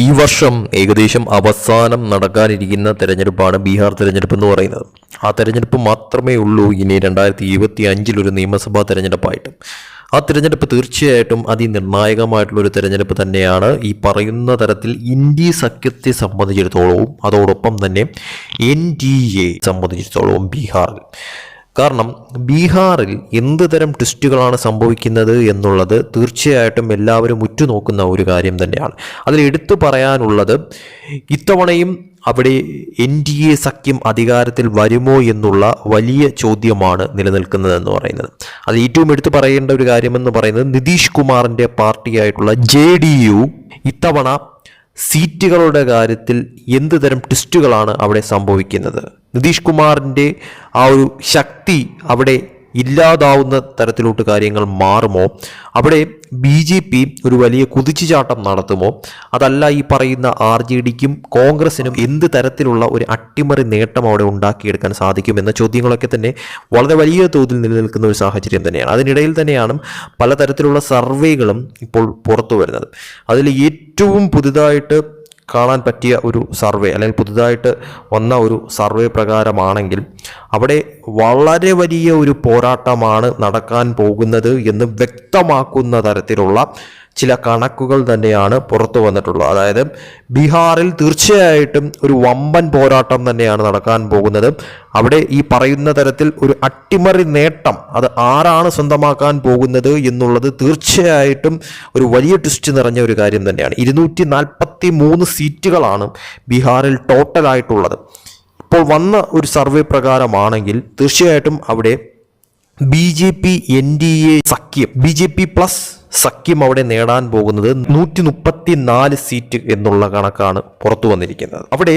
ഈ വർഷം ഏകദേശം അവസാനം നടക്കാനിരിക്കുന്ന തെരഞ്ഞെടുപ്പാണ് ബീഹാർ തെരഞ്ഞെടുപ്പ് എന്ന് പറയുന്നത്. ആ തെരഞ്ഞെടുപ്പ് മാത്രമേ ഉള്ളൂ ഇനി രണ്ടായിരത്തി ഇരുപത്തി അഞ്ചിലൊരു നിയമസഭാ തെരഞ്ഞെടുപ്പായിട്ട്. ആ തിരഞ്ഞെടുപ്പ് തീർച്ചയായിട്ടും അതിനിർണായകമായിട്ടുള്ളൊരു തെരഞ്ഞെടുപ്പ് തന്നെയാണ് ഈ പറയുന്ന തരത്തിൽ ഇന്ത്യ സഖ്യത്തെ സംബന്ധിച്ചിടത്തോളവും അതോടൊപ്പം തന്നെ എൻ ഡി എ സംബന്ധിച്ചിടത്തോളവും ബീഹാറിൽ. കാരണം ബീഹാറിൽ എന്ത് തരം ട്വിസ്റ്റുകളാണ് സംഭവിക്കുന്നത് എന്നുള്ളത് തീർച്ചയായിട്ടും എല്ലാവരും ഉറ്റുനോക്കുന്ന ഒരു കാര്യം തന്നെയാണ്. അതിൽ എടുത്തു പറയാനുള്ളത് ഇത്തവണയും അവിടെ എൻ ഡി എ സഖ്യം അധികാരത്തിൽ വരുമോ എന്നുള്ള വലിയ ചോദ്യമാണ് നിലനിൽക്കുന്നത് എന്ന് പറയുന്നത്. അത് ഏറ്റവും എടുത്തു പറയേണ്ട ഒരു കാര്യമെന്ന് പറയുന്നത് നിതീഷ് കുമാറിന്റെ പാർട്ടിയായിട്ടുള്ള ജെ ഡി യു ഇത്തവണ സീറ്റുകളുടെ കാര്യത്തിൽ എന്ത് തരം ട്വിസ്റ്റുകളാണ് അവിടെ സംഭവിക്കുന്നത്? നിതീഷ് കുമാറിന്റെ ആ ഒരു ശക്തി അവിടെ ഇല്ലാതാവുന്ന തരത്തിലോട്ട് കാര്യങ്ങൾ മാറുമോ? അവിടെ ബി ജെ പി ഒരു വലിയ കുതിച്ചുചാട്ടം നടത്തുമോ? അതല്ല ഈ പറയുന്ന ആർ ജെ ഡിക്കും കോൺഗ്രസിനും എന്ത് തരത്തിലുള്ള ഒരു അട്ടിമറി നേട്ടം അവിടെ ഉണ്ടാക്കിയെടുക്കാൻ സാധിക്കുമെന്ന ചോദ്യങ്ങളൊക്കെ തന്നെ വളരെ വലിയ തോതിൽ നിലനിൽക്കുന്ന ഒരു സാഹചര്യം തന്നെയാണ്. അതിനിടയിൽ തന്നെയാണ് പലതരത്തിലുള്ള സർവേകളും ഇപ്പോൾ പുറത്തു വരുന്നത്. അതിൽ ഏറ്റവും പുതുതായിട്ട് കാണാൻ പറ്റിയ ഒരു സർവേ അല്ലെങ്കിൽ പുതുതായിട്ട് വന്ന ഒരു സർവേ പ്രകാരമാണെങ്കിൽ അവിടെ വളരെ വലിയ ഒരു പോരാട്ടമാണ് നടക്കാൻ പോകുന്നത് എന്ന് വ്യക്തമാക്കുന്ന തരത്തിലുള്ള ചില കണക്കുകൾ തന്നെയാണ് പുറത്തു വന്നിട്ടുള്ളത്. അതായത് ബീഹാറിൽ തീർച്ചയായിട്ടും ഒരു വമ്പൻ പോരാട്ടം തന്നെയാണ് നടക്കാൻ പോകുന്നത്. അവിടെ ഈ പറയുന്ന തരത്തിൽ ഒരു അട്ടിമറി നേട്ടം അത് ആരാണ് സ്വന്തമാക്കാൻ പോകുന്നത് എന്നുള്ളത് തീർച്ചയായിട്ടും ഒരു വലിയ ട്വിസ്റ്റ് നിറഞ്ഞ ഒരു കാര്യം തന്നെയാണ്. ഇരുന്നൂറ്റി നാൽപ്പത്തി മൂന്ന് സീറ്റുകളാണ് ബീഹാറിൽ ടോട്ടലായിട്ടുള്ളത് ഇപ്പോൾ വന്ന ഒരു സർവേ പ്രകാരമാണെങ്കിൽ തീർച്ചയായിട്ടും അവിടെ B J P N D A സഖ്യം ബി ജെ പി പ്ലസ് സഖ്യം അവിടെ നേടാൻ പോകുന്നത് നൂറ്റി മുപ്പത്തി നാല് സീറ്റ് എന്നുള്ള കണക്കാണ് പുറത്തു വന്നിരിക്കുന്നത്. അവിടെ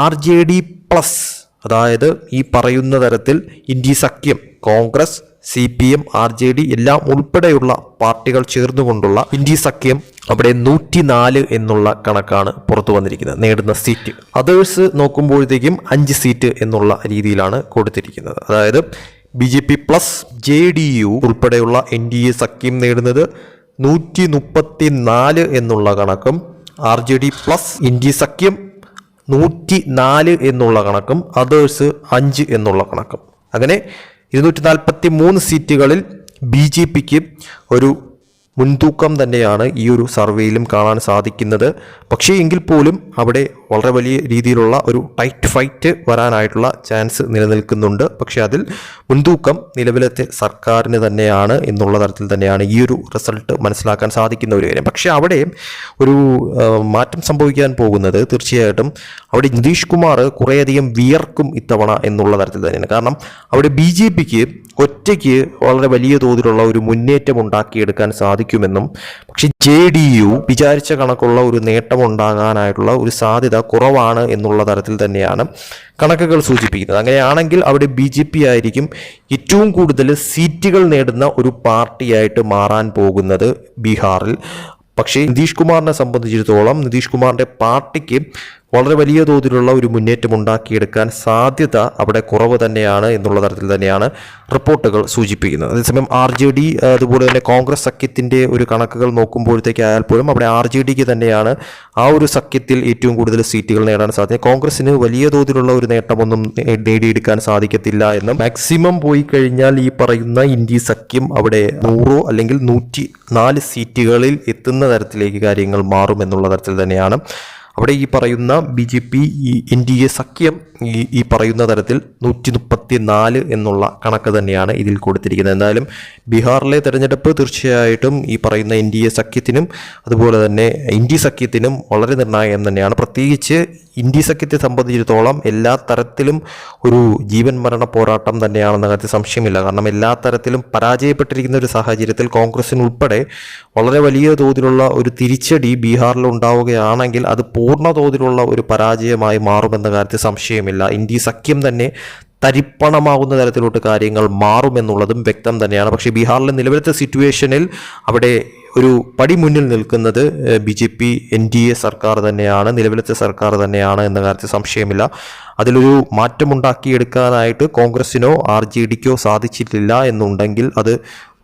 ആർ ജെ ഡി പ്ലസ് അതായത് ഈ പറയുന്ന തരത്തിൽ ഇന്ത്യ സഖ്യം Congress C P M R J D എല്ലാം ഉൾപ്പെടെയുള്ള പാർട്ടികൾ ചേർന്നുകൊണ്ടുള്ള ഇന്ത്യ സഖ്യം അവിടെ നൂറ്റി നാല് എന്നുള്ള കണക്കാണ് പുറത്തു വന്നിരിക്കുന്നത് നേടുന്ന സീറ്റ്. അതേഴ്സ് നോക്കുമ്പോഴത്തേക്കും അഞ്ച് സീറ്റ് എന്നുള്ള രീതിയിലാണ് കൊടുത്തിരിക്കുന്നത്. അതായത് B J P plus J D U ഉൾപ്പെടെയുള്ള എൻ ഡി എ സഖ്യം നേടുന്നത് നൂറ്റി മുപ്പത്തി നാല് എന്നുള്ള കണക്കും R J D plus India സഖ്യം നൂറ്റി നാല് എന്നുള്ള കണക്കും അതേഴ്സ് അഞ്ച് എന്നുള്ള കണക്കും. അങ്ങനെ ഇരുന്നൂറ്റി നാൽപ്പത്തി മൂന്ന് സീറ്റുകളിൽ ബി ജെ പിക്ക് ഒരു മുൻതൂക്കം തന്നെയാണ് ഈ ഒരു സർവേയിലും കാണാൻ സാധിക്കുന്നത്. പക്ഷേ എങ്കിൽ പോലും അവിടെ വളരെ വലിയ രീതിയിലുള്ള ഒരു ടൈറ്റ് ഫൈറ്റ് വരാനായിട്ടുള്ള ചാൻസ് നിലനിൽക്കുന്നുണ്ട്. പക്ഷേ അതിൽ മുൻതൂക്കം നിലവിലത്തെ സർക്കാരിന് തന്നെയാണ് എന്നുള്ള തരത്തിൽ തന്നെയാണ് ഈ ഒരു റിസൾട്ട് മനസ്സിലാക്കാൻ സാധിക്കുന്ന ഒരു കാര്യം. പക്ഷേ അവിടെ ഒരു മാറ്റം സംഭവിക്കാൻ പോകുന്നത് തീർച്ചയായിട്ടും അവിടെ നിതീഷ് കുമാർ കുറേയധികം വിയർക്കും ഇത്തവണ എന്നുള്ള തരത്തിൽ തന്നെയാണ്. കാരണം അവിടെ ബി ജെ പിക്ക് ഒറ്റയ്ക്ക് വളരെ വലിയ തോതിലുള്ള ഒരു മുന്നേറ്റം ഉണ്ടാക്കിയെടുക്കാൻ സാധിക്കുമെന്നും പക്ഷേ ജെ ഡി യു വിചാരിച്ച കണക്കുള്ള ഒരു നേട്ടം ഉണ്ടാകാനായിട്ടുള്ള ഒരു സാധ്യത കുറവാണ് എന്നുള്ള തരത്തിൽ തന്നെയാണ് കണക്കുകൾ സൂചിപ്പിക്കുന്നത്. അങ്ങനെയാണെങ്കിൽ അവിടെ ബി ജെ പി ആയിരിക്കും ഏറ്റവും കൂടുതൽ സീറ്റുകൾ നേടുന്ന ഒരു പാർട്ടിയായിട്ട് മാറാൻ പോകുന്നത് ബീഹാറിൽ. പക്ഷേ നിതീഷ് കുമാറിനെ സംബന്ധിച്ചിടത്തോളം നിതീഷ് കുമാറിന്റെ പാർട്ടിക്ക് വളരെ വലിയ തോതിലുള്ള ഒരു മുന്നേറ്റം ഉണ്ടാക്കിയെടുക്കാൻ സാധ്യത അവിടെ കുറവ് തന്നെയാണ് എന്നുള്ള തരത്തിൽ തന്നെയാണ് റിപ്പോർട്ടുകൾ സൂചിപ്പിക്കുന്നത്. അതേസമയം ആർ ജെ ഡി അതുപോലെ തന്നെ കോൺഗ്രസ് സഖ്യത്തിന്റെ ഒരു കണക്കുകൾ നോക്കുമ്പോഴത്തേക്ക് ആയാൽ പോലും അവിടെ ആർ ജെ ഡിക്ക് തന്നെയാണ് ആ ഒരു സഖ്യത്തിൽ ഏറ്റവും കൂടുതൽ സീറ്റുകൾ നേടാൻ സാധ്യത കോൺഗ്രസിന് വലിയ തോതിലുള്ള ഒരു നേട്ടമൊന്നും നേടിയെടുക്കാൻ സാധിക്കത്തില്ല എന്നും മാക്സിമം പോയി കഴിഞ്ഞാൽ ഈ പറയുന്ന ഇന്ത്യ സഖ്യം അവിടെ നൂറോ അല്ലെങ്കിൽ നൂറ്റി നാല് സീറ്റുകളിൽ എത്തുന്ന തരത്തിലേക്ക് കാര്യങ്ങൾ മാറും എന്നുള്ള തരത്തിൽ തന്നെയാണ് അവിടെ ഈ പറയുന്ന ബി ജെ പി ഈ എൻ ഡി എ സഖ്യം ഈ ഈ പറയുന്ന തരത്തിൽ നൂറ്റി മുപ്പത്തി നാല് എന്നുള്ള കണക്ക് തന്നെയാണ് ഇതിൽ കൊടുത്തിരിക്കുന്നത്. എന്തായാലും ബീഹാറിലെ തെരഞ്ഞെടുപ്പ് തീർച്ചയായിട്ടും ഈ പറയുന്ന എൻ ഡി എ സഖ്യത്തിനും അതുപോലെ തന്നെ ഇന്ത്യ സഖ്യത്തിനും വളരെ നിർണായകം തന്നെയാണ്. പ്രത്യേകിച്ച് ഇന്ത്യ സഖ്യത്തെ സംബന്ധിച്ചിടത്തോളം എല്ലാ തരത്തിലും ഒരു ജീവൻ മരണ പോരാട്ടം തന്നെയാണെന്ന കാര്യത്തിൽ സംശയമില്ല. കാരണം എല്ലാ തരത്തിലും പരാജയപ്പെട്ടിരിക്കുന്ന ഒരു സാഹചര്യത്തിൽ കോൺഗ്രസിനുൾപ്പെടെ വളരെ വലിയ തോതിലുള്ള ഒരു തിരിച്ചടി ബീഹാറിൽ ഉണ്ടാവുകയാണെങ്കിൽ അത് പൂർണ തോതിലുള്ള ഒരു പരാജയമായി മാറുമെന്ന കാര്യത്തിൽ സംശയമില്ല ഇന്ത്യ സഖ്യം തന്നെ തരിപ്പണമാകുന്ന തരത്തിലോട്ട് കാര്യങ്ങൾ മാറുമെന്നുള്ളതും വ്യക്തം തന്നെയാണ്. പക്ഷേ ബീഹാറിലെ നിലവിലത്തെ സിറ്റുവേഷനിൽ അവിടെ ഒരു പടി മുന്നിൽ നിൽക്കുന്നത് B J P N D A സർക്കാർ തന്നെയാണ് നിലവിലത്തെ സർക്കാർ തന്നെയാണ് എന്ന കാര്യത്തിൽ സംശയമില്ല. അതിലൊരു മാറ്റമുണ്ടാക്കിയെടുക്കാനായിട്ട് കോൺഗ്രസിനോ ആർ ജെ ഡിക്കോ സാധിച്ചിട്ടില്ല എന്നുണ്ടെങ്കിൽ അത്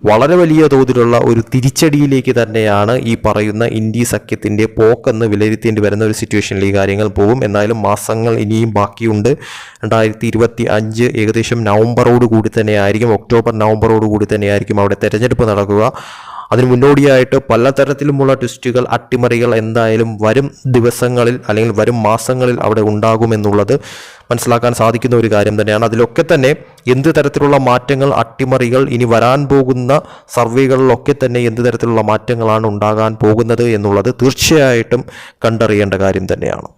വളരെ വലിയ തോതിലുള്ള ഒരു തിരിച്ചടിയിലേക്ക് തന്നെയാണ് ഈ പറയുന്ന ഇന്ത്യ സഖ്യത്തിന്റെ പോക്കെന്ന് വിലയിരുത്തേണ്ടി വരുന്ന ഒരു സിറ്റുവേഷനിൽ ഈ കാര്യങ്ങൾ പോകും. എന്നാലും മാസങ്ങൾ ഇനിയും ബാക്കിയുണ്ട്. രണ്ടായിരത്തി ഇരുപത്തി അഞ്ച് ഏകദേശം നവംബറോട് കൂടി തന്നെ ആയിരിക്കും ഒക്ടോബർ നവംബറോട് കൂടി തന്നെ ആയിരിക്കും അവിടെ തെരഞ്ഞെടുപ്പ് നടക്കുക. അതിന് മുന്നോടിയായിട്ട് പലതരത്തിലുമുള്ള ട്വിസ്റ്റുകൾ അട്ടിമറികൾ എന്തായാലും വരും ദിവസങ്ങളിൽ അല്ലെങ്കിൽ വരും മാസങ്ങളിൽ അവിടെ ഉണ്ടാകുമെന്നുള്ളത് മനസ്സിലാക്കാൻ സാധിക്കുന്ന ഒരു കാര്യം തന്നെയാണ്. അതിലൊക്കെ തന്നെ എന്ത് തരത്തിലുള്ള മാറ്റങ്ങൾ അട്ടിമറികൾ ഇനി വരാൻ പോകുന്ന സർവേകളിലൊക്കെ തന്നെ എന്ത് തരത്തിലുള്ള മാറ്റങ്ങളാണ് ഉണ്ടാകാൻ പോകുന്നത് എന്നുള്ളത് തീർച്ചയായിട്ടും കണ്ടറിയേണ്ട കാര്യം തന്നെയാണ്.